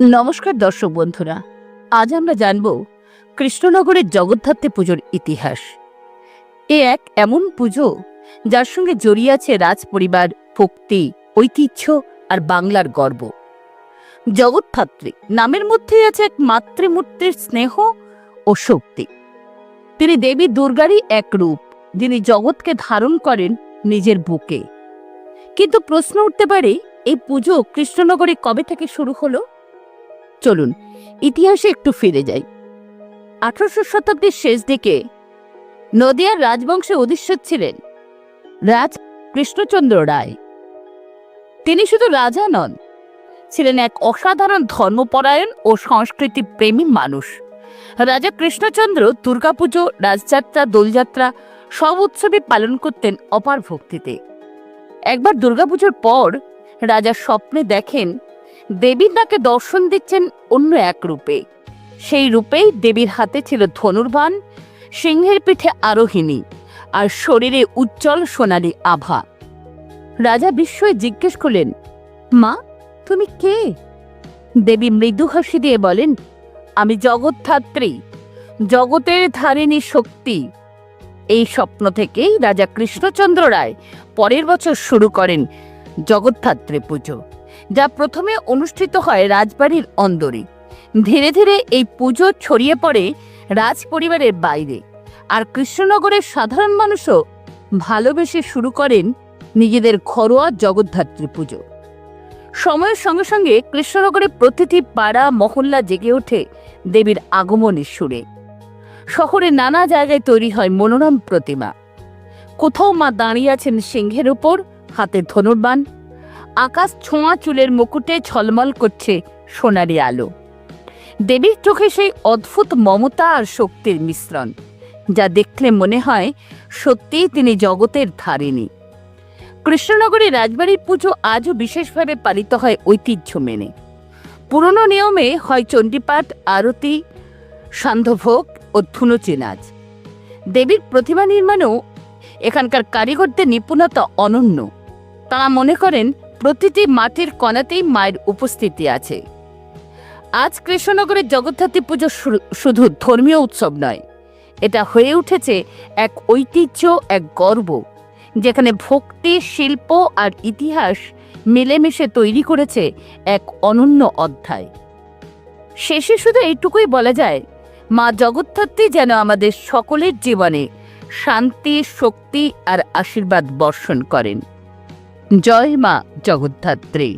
নমস্কার দর্শক বন্ধুরা, আজ আমরা জানব কৃষ্ণনগরের জগদ্ধাত্রী পুজোর ইতিহাস। এ এক এমন পুজো যার সঙ্গে জড়িয়ে আছে রাজ পরিবার ভক্তি, ঐতিহ্য আর বাংলার গর্ব। জগৎধাত্রী নামের মধ্যেই আছে এক মাতৃমূর্তির স্নেহ ও শক্তি। তিনি দেবী দুর্গারই এক রূপ, যিনি জগৎকে ধারণ করেন নিজের বুকে। কিন্তু প্রশ্ন উঠতে পারে, এই পুজো কৃষ্ণনগরে কবে থেকে শুরু হলো? চলুন, ইতিহাসে একটু ফিরে যাই। আঠারোশো শতাব্দীর শেষ দিকে নদিয়ার রাজবংশে অধীশ্বর ছিলেন রাজ কৃষ্ণচন্দ্র রায়। তিনি শুধু রাজা নন, ছিলেন এক অসাধারণ ধর্মপরায়ণ ও সংস্কৃতি প্রেমী মানুষ। রাজা কৃষ্ণচন্দ্র দুর্গাপুজো, রাজযাত্রা, দোলযাত্রা সব উৎসবে পালন করতেন অপার ভক্তিতে। একবার দুর্গাপুজোর পর রাজা স্বপ্নে দেখেন দেবী তাকে দর্শন দিচ্ছেন অন্য এক রূপে। সেই রূপেই দেবীর হাতে ছিল ধনুর্বান সিংহের পিঠে আরোহিণী আর শরীরে উজ্জ্বল সোনালি আভা। রাজা বিস্ময়ে জিজ্ঞেস করলেন, মা, তুমি কে? দেবী মৃদু হাসি দিয়ে বলেন, আমি জগৎধাত্রী জগতের ধারিণী শক্তি। এই স্বপ্ন থেকেই রাজা কৃষ্ণচন্দ্র রায় পরের বছর শুরু করেন জগদ্ধাত্রী পুজো। যা প্রথমে অনুষ্ঠিত হয় রাজবাড়ির অন্দরে। ধীরে ধীরে এই পুজো ছড়িয়ে পড়ে রাজ পরিবারের বাইরে। আর কৃষ্ণনগরের সাধারণ মানুষও ভালোবেসে শুরু করেন নিজেদের ঘরোয়া জগদ্ধাত্রী পুজো। সময়ের সঙ্গে সঙ্গে কৃষ্ণনগরে প্রতিটি পাড়া, মহল্লা জেগে ওঠে দেবীর আগমনের সুরে। শহরে নানা জায়গায় তৈরি হয় মনোরম প্রতিমা। কোথাও মা দাঁড়িয়ে আছেন সিংহের উপর, হাতে ধনুর্বাণ আকাশ ছোঁয়া চুলের মুকুটে ঝলমল করছে সোনারি আলো। দেবীর চোখে সেই অদ্ভুত মমতা আর শক্তির মিশ্রণ, যা দেখলে মনে হয় সত্যিই তিনি জগতের ধারিণী। কৃষ্ণনগরের রাজবাড়ির পুজো আজও বিশেষভাবে পালিত হয় ঐতিহ্য মেনে। পুরনো নিয়মে হয় চণ্ডীপাঠ, আরতি, সান্ধ্যভোগ ও ধুনুচি নাচ। দেবীর প্রতিমা নির্মাণেও এখানকার কারিগরদের নিপুণতা অনন্য। তারা মনে করেন প্রতিটি মাটির কণাতেই মায়ের উপস্থিতি আছে। আজ কৃষ্ণনগরের জগদ্ধাত্রী পুজো শুধু ধর্মীয় উৎসব নয়, এটা হয়ে উঠেছে এক ঐতিহ্য, এক গর্ব, যেখানে ভক্তি, শিল্প আর ইতিহাস মিলেমিশে তৈরি করেছে এক অনন্য অধ্যায়। শেষে শুধু এইটুকুই বলা যায়, মা জগদ্ধাত্রী যেন আমাদের সকলের জীবনে শান্তি, শক্তি আর আশীর্বাদ বর্ষণ করেন। জয় মা জগদ্ধাত্রী।